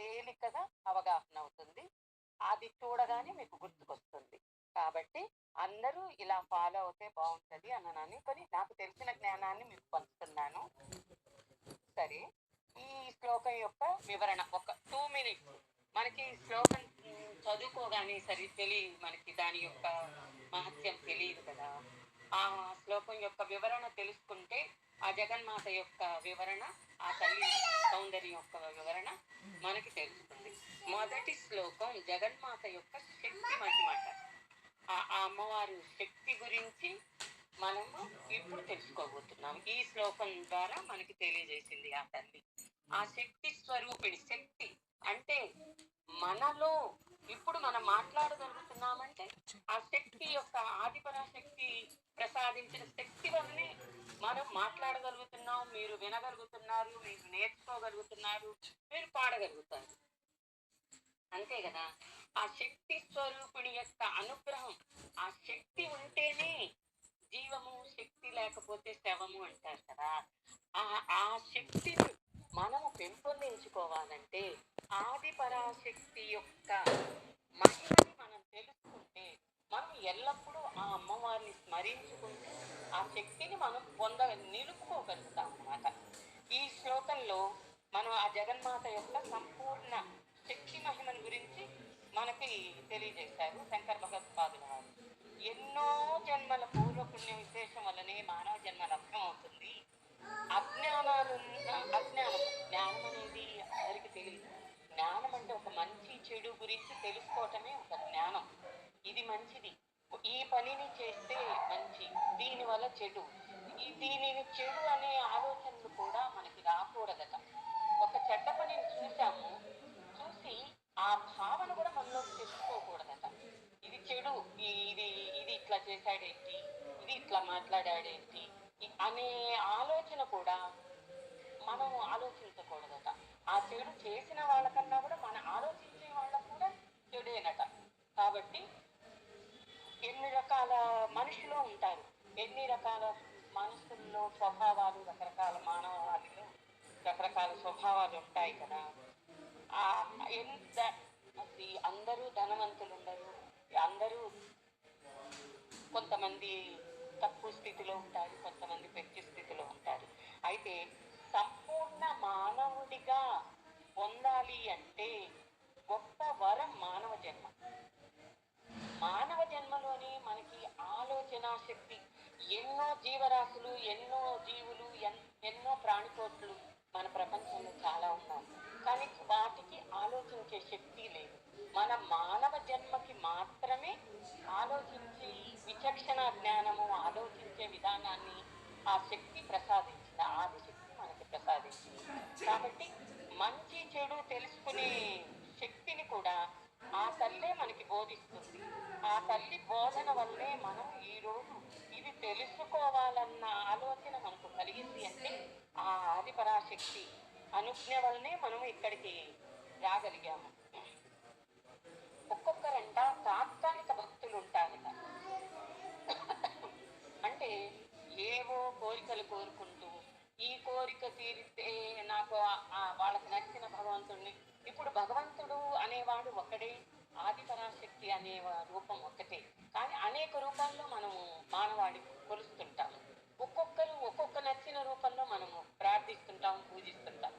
తేలికగా అవగాహన అవుతుంది. అది చూడగానే మీకు గుర్తుకొస్తుంది. కాబట్టి అందరూ ఇలా ఫాలో అవుతే బాగుంటుంది అని అనుకొని నాకు తెలిసిన జ్ఞానాన్ని మీకు పంచుతున్నాను. సరే ఈ శ్లోకం యొక్క వివరణ ఒక టూ మినిట్స్ మనకి ఈ శ్లోకం చదువుకోగానే సరి తెలియదు మనకి దాని యొక్క మహత్యం తెలియదు కదా. ఆ శ్లోకం యొక్క వివరణ తెలుసుకుంటే ఆ జగన్మాత యొక్క వివరణ ఆ తల్లి సౌందర్యం యొక్క వివరణ మనకి తెలుస్తుంది. మొదటి శ్లోకం జగన్మాత యొక్క శక్తి మహిమాట ఆ అమ్మవారు శక్తి గురించి మనము ఇప్పుడు తెలుసుకోబోతున్నాం. ఈ శ్లోకం ద్వారా మనకి తెలియజేసింది ఆ తల్లి. ఆ శక్తి స్వరూపిణి శక్తి అంటే మనలో ఇప్పుడు మనం మాట్లాడగలుగుతున్నామంటే ఆ శక్తి యొక్క ఆదిపరాశక్తి ప్రసాదించిన శక్తి వల్లనే మనం మాట్లాడగలుగుతున్నాం మీరు వినగలుగుతున్నారు మీరు నేర్చుకోగలుగుతున్నారు మీరు పాడగలుగుతారు. అంతే కదా? ఆ శక్తి స్వరూపుడి యొక్క అనుగ్రహం ఆ శక్తి ఉంటేనే జీవము శక్తి లేకపోతే శవము అంటారు కదా? ఆ ఆ శక్తిని మనము పెంపొందించుకోవాలంటే ఆది పరాశక్తి యొక్క మహిమని ఎల్లప్పుడూ ఆ అమ్మవారిని స్మరించుకుంటూ ఆ శక్తిని మనం పొంద నిలుపుకోగలుగుతాం అన్నమాట ఈ శ్లోకంలో మనం ఆ జగన్మాత యొక్క సంపూర్ణ శక్తి మహిమను గురించి మనకి తెలియజేశారు శంకర భగవత్పాదుల వారు. ఎన్నో జన్మల పూర్వపుణ్య విశేషం వల్లనే మానవ జన్మ లభ్యం అవుతుంది. అజ్ఞానాలు అజ్ఞానం జ్ఞానం అనేది అందరికి తెలియదు. జ్ఞానం అంటే ఒక మంచి చెడు గురించి తెలుసుకోవటమే ఒక జ్ఞానం. ఇది మంచిది. ఈ పనిని చేస్తే మంచి దీని వల్ల చెడు. ఈ దీనిని చెడు అనే ఆలోచనలు కూడా మనకి రాకూడదట. ఒక చెడ్డ పనిని చూసాము చూసి ఆ భావన కూడా మనలోకి తెచ్చుకోకూడదట. ఇది చెడు ఇది ఇది ఇట్లా చేశాడేంటి ఇది ఇట్లా మాట్లాడాడేంటి అనే ఆలోచన కూడా మనం ఆలోచించకూడదట. ఆ చెడు చేసిన వాళ్ళకన్నా కూడా మన ఆలోచించే వాళ్ళకు కూడా చెడేనట. కాబట్టి ఎన్ని రకాల మనుషులు ఉంటారు? ఎన్ని రకాల మనసుల్లో స్వభావాలు రకరకాల మానవాళిలో రకరకాల స్వభావాలు ఉంటాయి కదా? ఎంత అది అందరూ ధనవంతులు ఉండరు. అందరూ కొంతమంది తక్కువ స్థితిలో ఉంటారు కొంతమంది పెద్ద స్థితిలో ఉంటారు. అయితే సంపూర్ణ మానవుడిగా పొందాలి అంటే గొప్ప వరం మానవ జన్మ. మానవ జన్మలోనే మనకి ఆలోచన శక్తి. ఎన్నో జీవరాశులు ఎన్నో జీవులు ఎన్- ఎన్నో ప్రాణికోట్లు మన ప్రపంచంలో చాలా ఉన్నాయి. కానీ వాటికి ఆలోచించే శక్తి లేదు. మన మానవ జన్మకి మాత్రమే ఆలోచించి విచక్షణ జ్ఞానము ఆలోచించే విధానాన్ని ఆ శక్తి ప్రసాదించింది ఆ ఆదిశక్తి మనకి ప్రసాదించింది. కాబట్టి మంచి చెడు తెలుసుకునే శక్తిని కూడా ఆ తల్లే మనకి బోధిస్తుంది. ఆ తల్లి బోధన వల్లే మనం ఈ రోజు ఇది తెలుసుకోవాలన్న ఆలోచన మనకు కలిగింది అంటే ఆ ఆదిపరాశక్తి అనుజ్ఞ వల్లనే మనం ఇక్కడికి రాగలిగాము. ఒక్కొక్కరంట తాత్కాలిక భక్తులు ఉంటారట. అంటే ఏవో కోరికలు కోరుకుంటూ ఈ కోరిక తీరితే నాకు వాళ్ళకి నచ్చిన భగవంతుడిని ఇప్పుడు భగవంతుడు అనేవాడు ఒకడే. ఆది పరాశక్తి అనే రూపం ఒక్కటే. కానీ అనేక రూపాల్లో మనము మానవాడి కొలుస్తుంటాము. ఒక్కొక్కరు ఒక్కొక్క నచ్చిన రూపంలో మనము ప్రార్థిస్తుంటాం పూజిస్తుంటాం.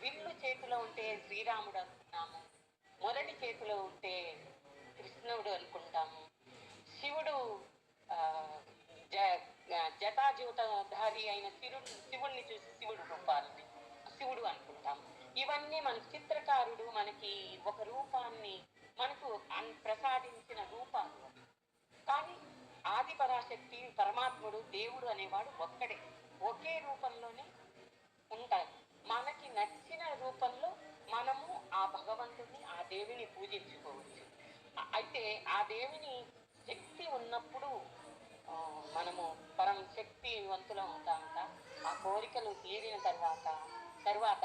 విల్లు చేతిలో ఉంటే శ్రీరాముడు అనుకున్నాము మొరటి చేతిలో ఉంటే కృష్ణుడు అనుకుంటాము. శివుడు జ- జటాజూటధారి అయిన శివుడు శివుణ్ణి చూసి శివుడు రూపాలని. శివుడు అనుకుంటాం. ఇవన్నీ మన చిత్రకారుడు మనకి ఒక రూపాన్ని మనకు అన్- ప్రసాదించిన రూపాలు. కానీ ఆది పరాశక్తి పరమాత్ముడు దేవుడు అనేవాడు ఒక్కడే. ఒకే రూపంలోనే ఉంటారు మనకి నచ్చిన రూపంలో మనము ఆ భగవంతుని ఆ దేవిని పూజించుకోవచ్చు. అయితే ఆ దేవిని శక్తి ఉన్నప్పుడు మనము పరం శక్తివంతులం అవుతామట ఆ కోరికలు తీరిన తర్వాత తర్వాత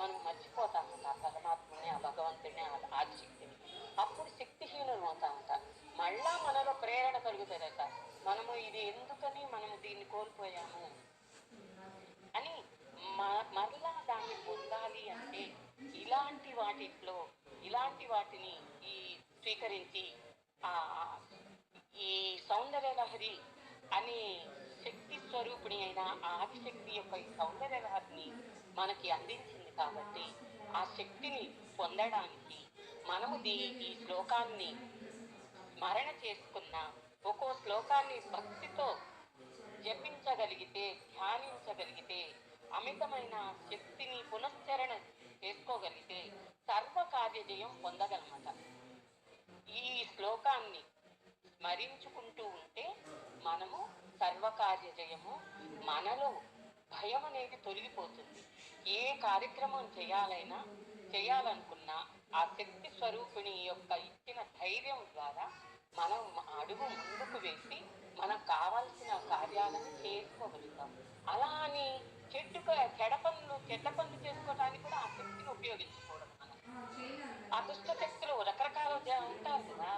మనం మర్చిపోతాం ఆ పరమాత్మని ఆ భగవంతుడిని ఆ ఆదిశక్తిని. అప్పుడు శక్తిహీనులు అవుతా ఉంటారు. మళ్ళా మనలో ప్రేరణ కలుగుతుందట మనము ఇది ఎందుకని మనము దీన్ని కోల్పోయాము? అని మరలా దాన్ని పొందాలి అంటే ఇలాంటి వాటిలో ఇలాంటి వాటిని ఈ స్వీకరించి ఈ సౌందర్యలహరి అనే శక్తి స్వరూపిణి అయిన ఆదిశక్తి యొక్క ఈ సౌందర్యలహరిని మనకి అందించింది కాబట్టి ఆ శక్తిని పొందడానికి మనము దీ ఈ శ్లోకాన్ని స్మరణ చేసుకున్న ఒక్కో శ్లోకాన్ని భక్తితో జపించగలిగితే ధ్యానించగలిగితే అమితమైన శక్తిని పునశ్చరణ చేసుకోగలిగితే సర్వ కార్యజయం పొందగలమట. ఈ శ్లోకాన్ని స్మరించుకుంటూ ఉంటే మనము సర్వకార్య జయము మనలో భయం అనేది తొలగిపోతుంది. ఏ కార్యక్రమం చేయాలైనా చేయాలనుకున్నా ఆ శక్తి స్వరూపిణి యొక్క ఇచ్చిన ధైర్యం ద్వారా మనం అడుగు ముందుకు వేసి మనకు కావాల్సిన కార్యాలను చేసుకోగలుగుతాం. అలా అని చెట్టు చెడ పనులు చెడ్డ పనులు చేసుకోవడానికి కూడా ఆ శక్తిని ఉపయోగించకూడదు మనం ఆ దుష్ట శక్తులు రకరకాల ఉంటారు కదా.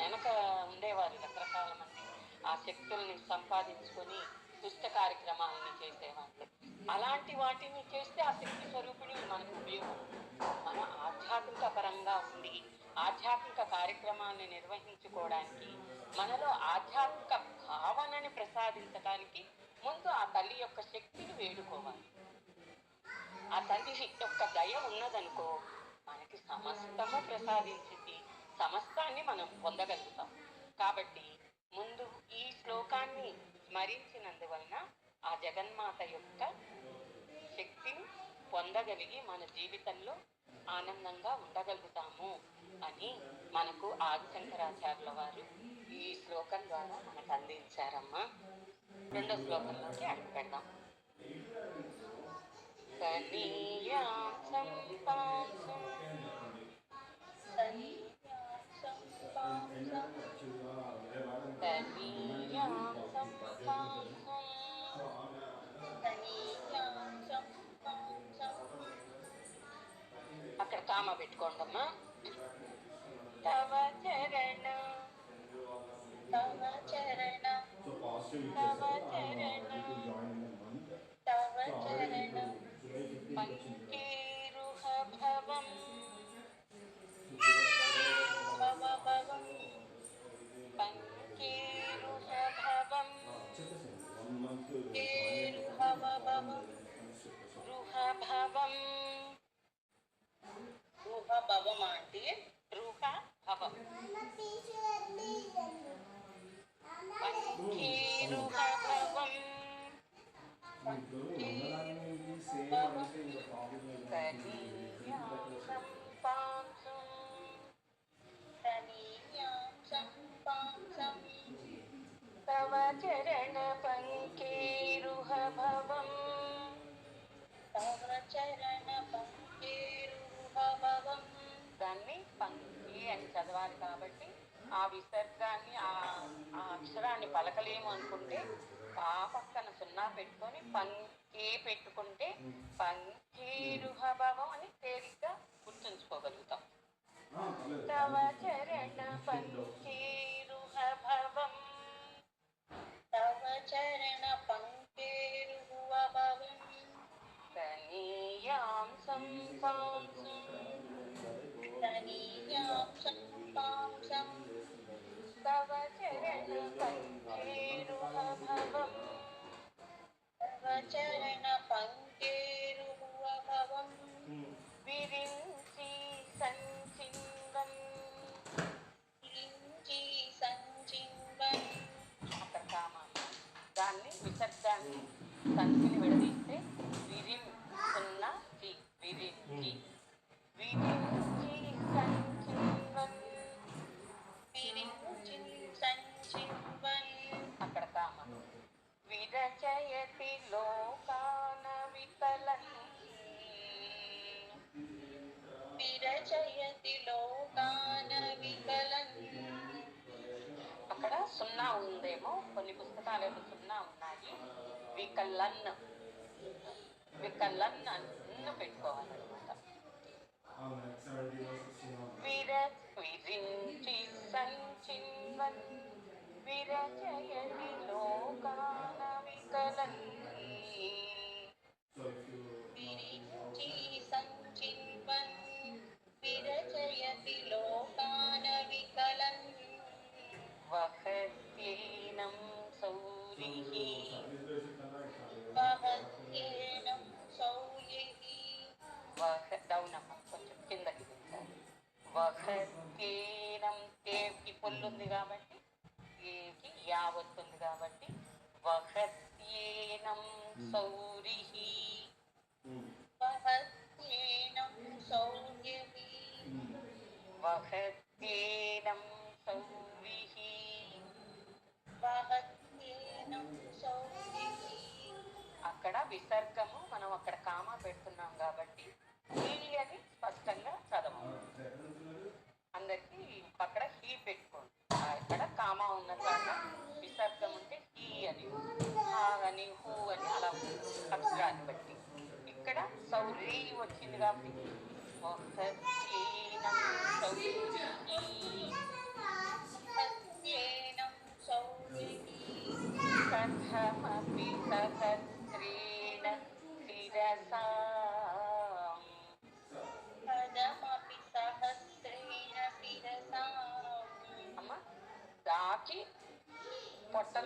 వెనక ఉండేవారు రకరకాల మంది. ఆ శక్తుల్ని సంపాదించుకొని దుష్ట కార్యక్రమాలని చేసేవాళ్ళు. అలాంటి వాటిని చేస్తే ఆ శక్తి స్వరూపిణి మనకు ఉపయోగం. మన ఆధ్యాత్మిక పరంగా ఉండి ఆధ్యాత్మిక కార్యక్రమాన్ని నిర్వహించుకోవడానికి మనలో ఆధ్యాత్మిక భావనని ప్రసాదించడానికి ముందు ఆ తల్లి యొక్క శక్తిని వేడుకోవాలి. ఆ తల్లి యొక్క దయ ఉన్నదనుకో మనకి సమస్తము ప్రసాదించింది సమస్తాన్ని మనం పొందగలుగుతాం. కాబట్టి ముందు ఈ శ్లోకాన్ని స్మరించినందువలన ఆ జగన్మాత యొక్క శక్తిని పొందగలిగి మన జీవితంలో ఆనందంగా ఉండగలుగుతాము అని మనకు ఆదిశంకరాచార్యుల వారు ఈ శ్లోకం ద్వారా మనకు అందించారమ్మా. రెండో శ్లోకంలోకి అడుగు పెడదాం. కనీయాం సంపాంసం కనీయాం సంపాంసం అక్కడ కామ పెట్టుకోండమ్మా తవ చరణ తవ చరణ తవ చరణ. తవ చరణ July 15 పంకేరుహ భవ One month to కేరుహ భవం రుహ భవం రుహ భవం అంటే రుహ భవం పంకేరుహ భవం తవ చరణ పంకేరుహ దాన్ని పంక్తి అని చదవాలి కాబట్టి ఆ విసర్గాన్ని ఆ ఆ అక్షరాన్ని పలకలేము అనుకుంటే ఆ పక్కన సున్నా పెట్టుకొని పంకే పెట్టుకుంటే పంకేరుహ భవం అని తేలిగ్గా గుర్తుంచుకోగలుగుతాం. తవ చరణ పంకేరుహ భవం తవ చరణ కనీయాం సంపాంసం కనీయాం సంపాంసం తవ చరణ పంకేరుహ భవం తవ చరణ పంకేరుహ భవం విరించి సంచిందం విరించి సంచిందం అక్కడ కామాలు దాన్ని విసర్గాన్ని సంచిని విడదీస్తే కొన్ని పుస్తకాలు ఎదుగుతున్నా ఉన్నాయి వికలన్ వికలన్ అన్న పెట్టుకోవాలన్నమాట విర విరించి సంచిన్వన్ విరచయతి లోకాన వికలన్ విరించి సంచిన్వన్ విరచయతి वहत्येनं सौरिः वहत्येनं सौरिः वह டவுன் அம்மா కొంచెం కిందకి వహత్యేనం తేకి పొల్లు ఉంది కాబట్టి ఏకి యావత్తుంది కాబట్టి వహత్యేనం సౌరిహి వహత్యేనం సౌరిహి వహత్యే అక్కడ విసర్గము మనం అక్కడ కామా పెడుతున్నాం కాబట్టి హీ అని స్పష్టంగా చదవం అందరికి అక్కడ హీ పెట్టుకోండి. ఇక్కడ కామా ఉన్న చోట విసర్గం ఉంటే హీ అని హా అని హూ అని అలా ఉంటుంది. అక్షరాన్ని బట్టి. ఇక్కడ సౌరీ వచ్చింది కాబట్టి.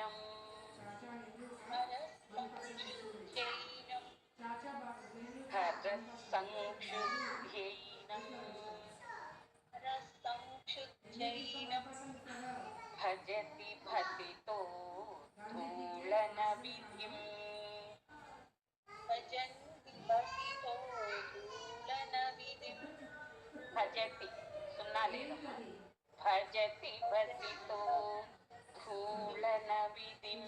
चैनम चैनम हरसंक्षुभ्यैनम रसंक्षुभ्यैनम भजति भसितो धूलनविधिम् भजन्ति भसितो भजति सुनना ले लो। भजति भसितो स्थूलनविधिम्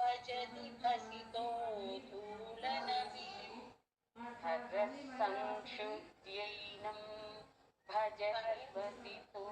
भजति भसितो धूलनविम् भद्रसंक्षुद्यैनम् भजति भसितो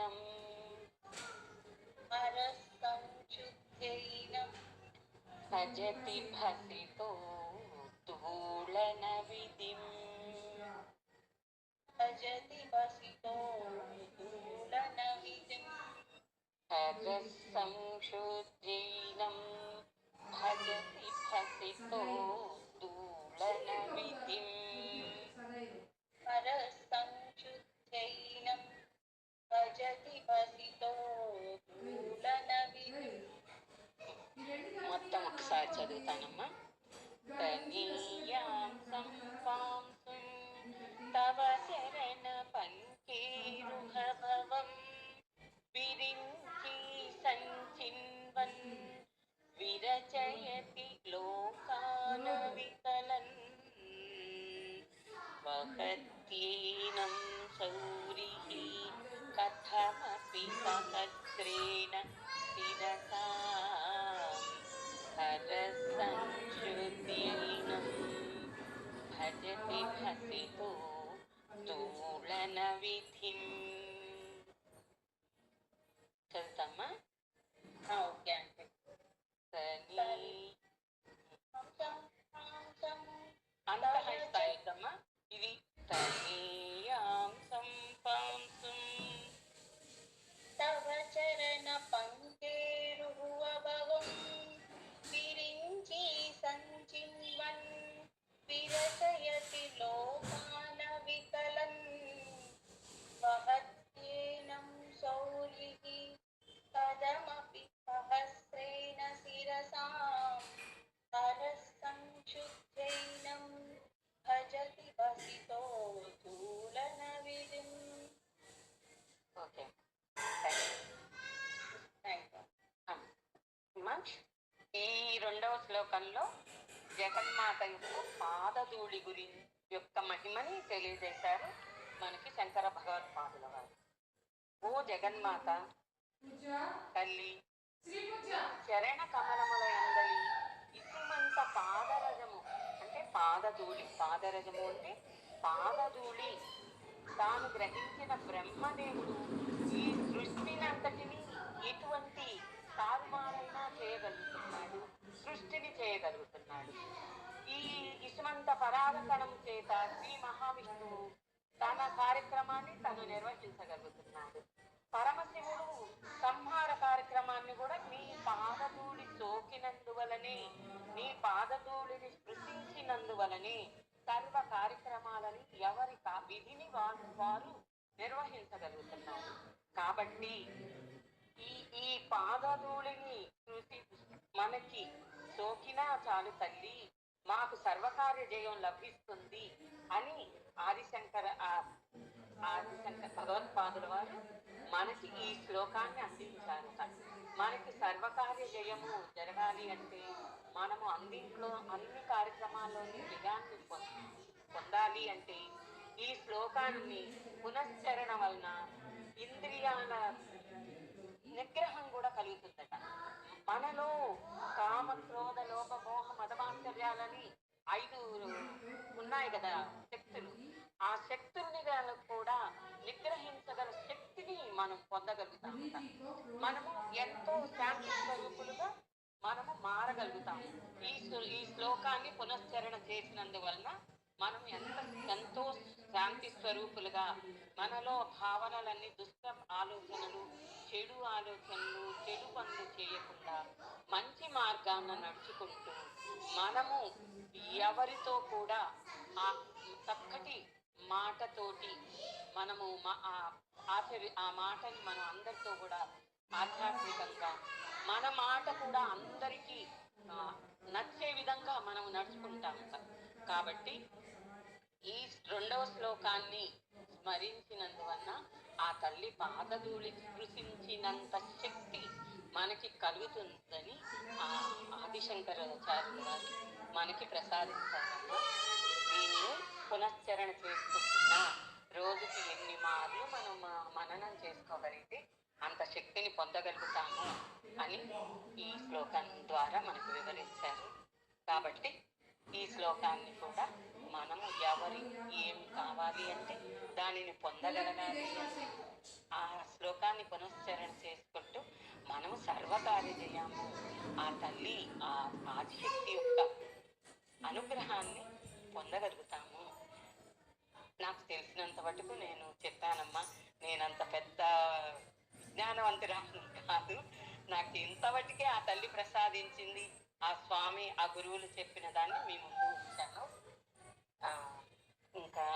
शुद्धैनं परस्तं शुद्धैनं भजति भसितो धूलनविधिम्। भजति भसितो धूलनविधिं भजति भसितो धूलनविधिं परस् मनविधिम् శ్లోకంలో జగన్మాత యొక్క పాదధూళి గురించి యొక్క మహిమని తెలియజేశారు మనకి శంకర భగవత్పాదుల వారు. ఓ జగన్మాత తల్లి చరణ కమలముల ఎందలి ఇసుమంత పాదరజము అంటే పాదధూళి పాదరజము అంటే పాదధూళి. తాను గ్రహించిన బ్రహ్మదేవుడు ఈ సృష్టినంతటిని ఎటువంటి తారుమారైనా చేయగలుగుతున్నాడు. సృష్టిని చేయగలుగుతున్నాడు. ఈ ఇసుమంత పరాగకణం చేత శ్రీ మహావిష్ణువు తన కార్యక్రమాన్ని తను నిర్వహించగలుగుతున్నాడు. పరమశివుడు సంహార కార్యక్రమాన్ని కూడా నీ పాదధూళి సోకినందువలనే నీ పాదధూళిని స్పృశించినందువలనే సర్వ కార్యక్రమాలని ఎవరి విధిని వారు వారు నిర్వహించగలుగుతున్నారు. కాబట్టి ఈ ఈ పాదధూళిని మనకి సోకినా చాలు తల్లి మాకు సర్వకార్య జయం లభిస్తుంది అని ఆదిశంకర ఆ- ఆదిశంకర భగవత్పాదుల వారు మనకి ఈ శ్లోకాన్ని అందించారు. మనకి సర్వకార్య జయము జరగాలి అంటే మనము అన్నింట్లో అన్ని కార్యక్రమాల్లోని విజయాన్ని పొందాలి అంటే ఈ శ్లోకాన్ని పునశ్చరణ వలన ఇంద్రియాల నిగ్రహం కూడా కలుగుతుందట. మనలో కామ క్రోధ లోప మోహ మదమాశ్చర్యాలని ఐదు ఉన్నాయి కదా శక్తులు. ఆ శక్తుల్ని కూడా నిగ్రహించగల శక్తిని మనం పొందగలుగుతాం మనము ఎంతో శాంతి స్వరూపులుగా మనము మారగలుగుతాము ఈ ఈ శ్లోకాన్ని పునశ్చరణ చేసినందువలన మనం ఎంత ఎంతో శాంతి స్వరూపులుగా మనలో భావనలన్నీ దుష్ట ఆలోచనలు చెడు ఆలోచనలు చెడు పనులు చేయకుండా మంచి మార్గాన నడుచుకుంటూ మనము ఎవరితో కూడా ఆ చక్కటి మాటతోటి మనము ఆ- ఆచరి ఆ మాటని మనం అందరితో కూడా ఆధ్యాత్మికంగా మన మాట కూడా అందరికీ నచ్చే విధంగా మనం నడుచుకుంటాం కాబట్టి ఈ రెండవ శ్లోకాన్ని స్మరించినందువలన ఆ తల్లి పాదధూళి స్పృశించినంత శక్తి మనకి కలుగుతుందని ఆ ఆదిశంకరాచార్యులు గారు మనకి ప్రసాదిస్తారన్న దీన్ని పునశ్చరణ చేసుకుంటున్నా. రోజుకి ఎన్ని మార్లు మనం మననం చేసుకోగలిగితే అంత శక్తిని పొందగలుగుతాము అని ఈ శ్లోకం ద్వారా మనకు వివరించారు. కాబట్టి ఈ శ్లోకాన్ని కూడా మనము ఎవరి ఏం కావాలి అంటే దానిని పొందగలగాలి. ఆ శ్లోకాన్ని పునశ్చరణ చేసుకుంటూ మనము సర్వకార్య చేయాము ఆ తల్లి ఆ ఆదిశక్తి యొక్క అనుగ్రహాన్ని పొందగలుగుతాము. నాకు తెలిసినంత మటుకు నేను చెప్పానమ్మా నేనంత పెద్ద జ్ఞానవంతురాలు కాదు. నాకు ఇంతవటికే ఆ తల్లి ప్రసాదించింది. ఆ స్వామి ఆ గురువులు చెప్పిన దాన్ని మీ ముందు ఉంచాను.